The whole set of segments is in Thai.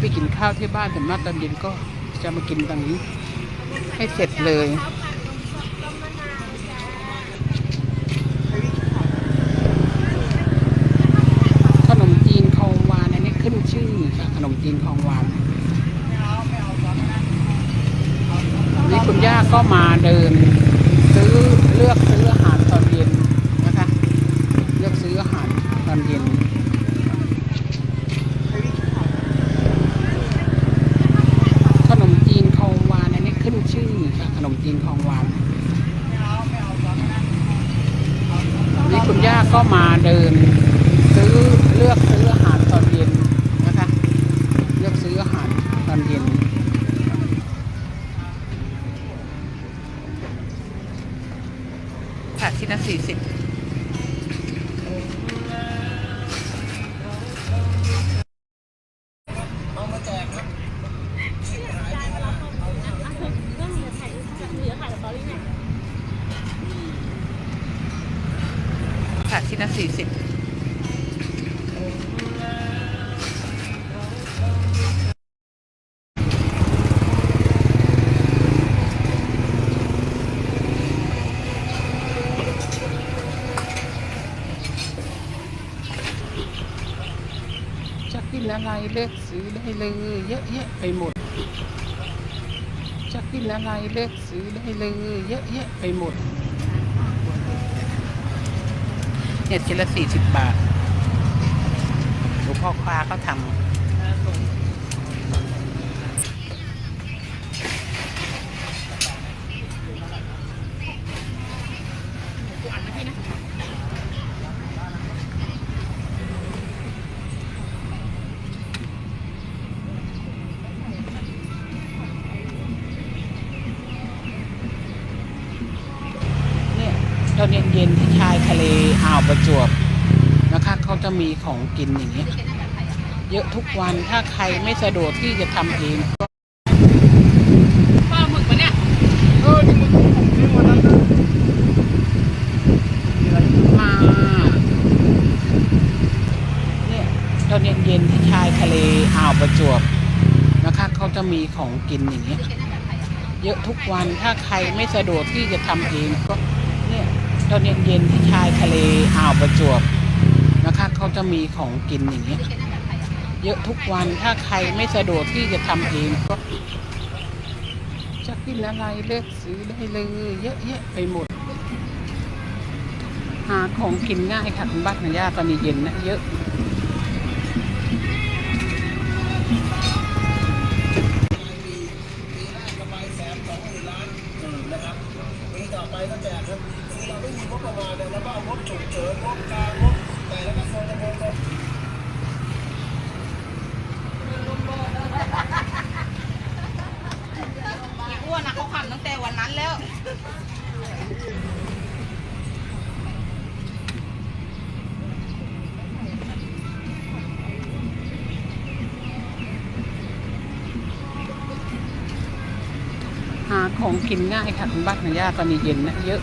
ไปกินข้าวที่บ้านแต่มาตอนเย็นก็จะมากินตรงนี้ ให้เสร็จเลย ขนมจีนคลองวานอันนี้ขึ้นชื่อค่ะขนมจีนคลองวานนี่คุณย่าก็มาเดิน ชิ้นละสี่สิบจะกินอะไรเลือกซื้อได้เลยเยอะแยะไปหมดจะกินอะไรเลือกซื้อได้เลยเยอะแยะไปหมด เนี่ยชิ้นละสี่สิบบาทหลวงพ่อค้าเขาทำเนี่ยต อนเย็นๆที่ชายทะเลอ่าวประจวบนะคะเขาจะมีของกินอย่างเงี้ยเยอะทุกวันถ้าใครไม่สะดวกที่จะทำเองปลาหมึกปะเนี่ยเออนี่มันนี่วันนั้นมาเนี่ยตอนเย็นๆที่ชายทะเลอ่าวประจวบนะคะเขาจะมีของกินอย่างเงี้ยเยอะทุกวันถ้าใครไม่สะดวกที่จะทำเองก็ ตอนเย็นๆที่ชายทะเลอ่าวประจวบนะคะเขาจะมีของกินอย่างเงี้ยเยอะทุกวันถ้าใครไม่สะดวกที่จะทำเองก็จะกินอะไรเลือกซื้อได้เลย เยอะแยะไปหมด หาของกินง่ายค่ะคุณบ้านคุณย่าตอนนี้เย็นนะเยอะ หาของกินง่ายค่ะคุณบ้านคุณย่าตอนนี้เย็นนะเยอะ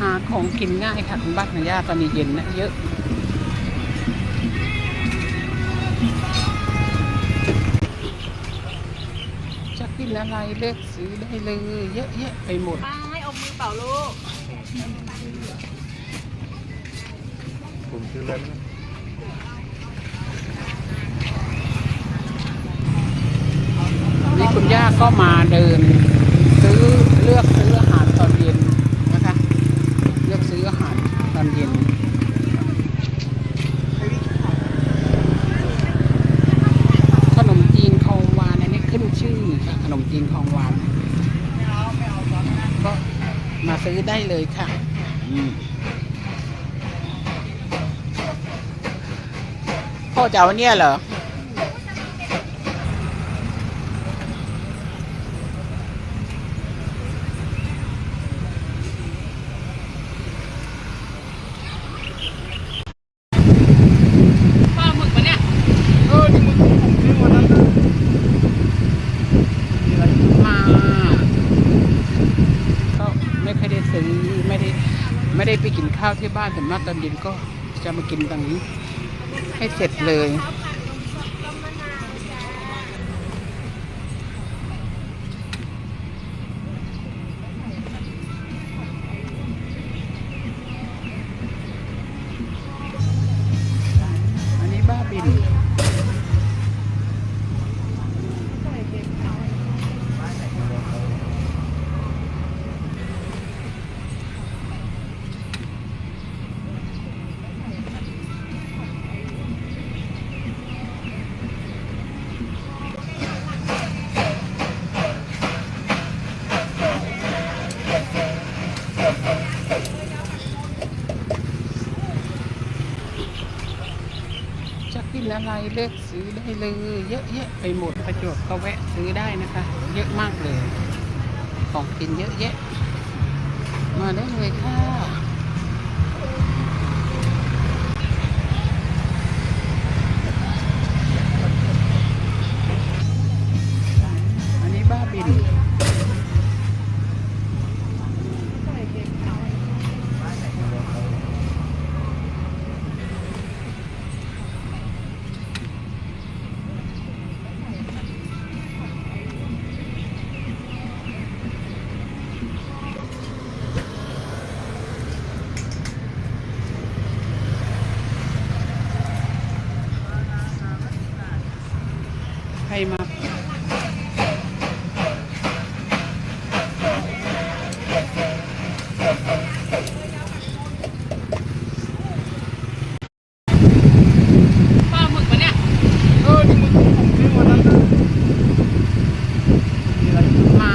หาของกินง่ายค่ะคุณบ้านคุณย่าตอนนี้เย็นนะเยอะจะกินอะไรเลือกซื้อได้เลยเยอะแยะไปหมดไม่เอามือเปล่าลูกผมชื่อเล่นนะ นี่คุณย่า ก็มาเดิน ซื้อเลือกซื้ออาหารตอนเย็นนะคะ เลือกซื้ออาหารตอนเย็นขนมจีนคลองหวานอันนี้ขึ้นชื่อค่ะขนมจีนคลองหวานก็มาซื้อได้เลยค่ะพ่อจะเอาเนี่ยเหรอ ปลาหมึกปะเนี่ย เออนี่มันผมซื้อวันนั้นนะมีอะไร มา ก็ไม่ค่อยได้ซื้อ ไม่ได้ไปกิน ข้าวที่บ้านส่วนมาตอนเย็นก็จะมากินตรงนี้ ให้เสร็จเลย อะไรเลือกซื้อได้เลย เยอะแยะไปหมดประจวบก็แวะซื้อได้นะคะ เยอะมากเลย ของกินเยอะแยะ มาได้เลยค่ะ อันนี้บ้าบิน ใครมา ป้าหมึกปะเนี่ย เออนี่มึงผมซื้อวันนั้นนะมีอะไร มา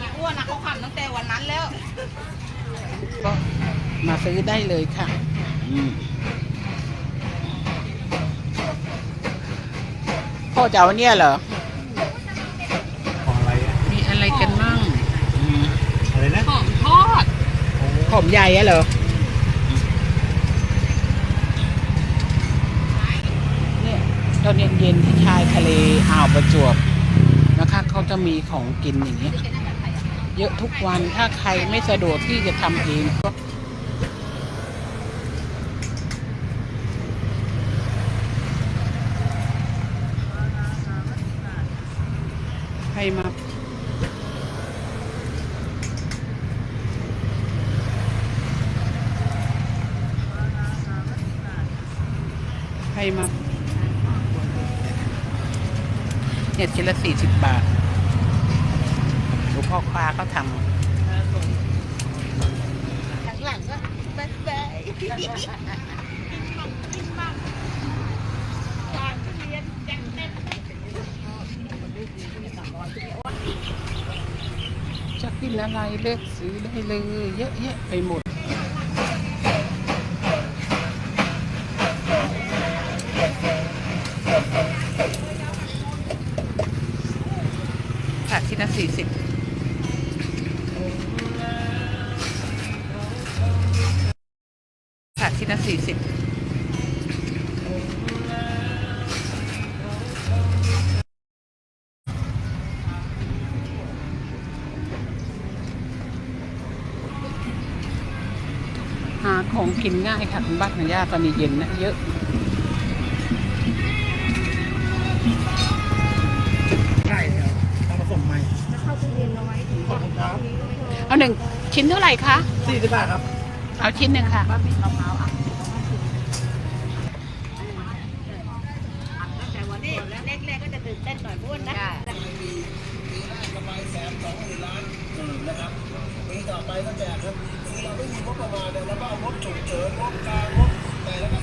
อีอ้วนนะเขาขำตั้งแต่วันนั้นแล้ว ก็มาซื้อ ได้เลยค่ะอืมพ่อจะเอาเนี่ยเหรอ ของอะไรอะมีอะไรกันมั่งอืมอะไรนะหอมทอดผมใหญ่อะเหรอเนี่ยตอนเย็นๆที่ชายทะเลอ่าวประจวบนะคะเขาจะมีของกินอย่างเงี้ยเยอะทุกวันถ้าใครไม่สะดวกที่จะทำเองก็ให้มา ให้มาเนี่ยชิ้นละสี่สิบบาทหลวงพ่อคว้าเขาทหลังก็แบ๊ะแบ๊ะำจะกินอะไรเลือกซื้อได้เลย เยอะแยะไปหมด นละสี่สิบค่ะชิ้นละสี่สิบหาของกินง่ายค่ะคุณบ้านคุณย่าตอนนี้เย็นนะเยอะ หนึ่งชิ้นเท่าไหร่คะสี่สิบบาทครับเอาชิ้นหนึ่งค่ะไปก็แจกครับเราไม่มีงบประมาณเราก็เอางบฉุกเฉินงบกลางงบแต่แล้วก็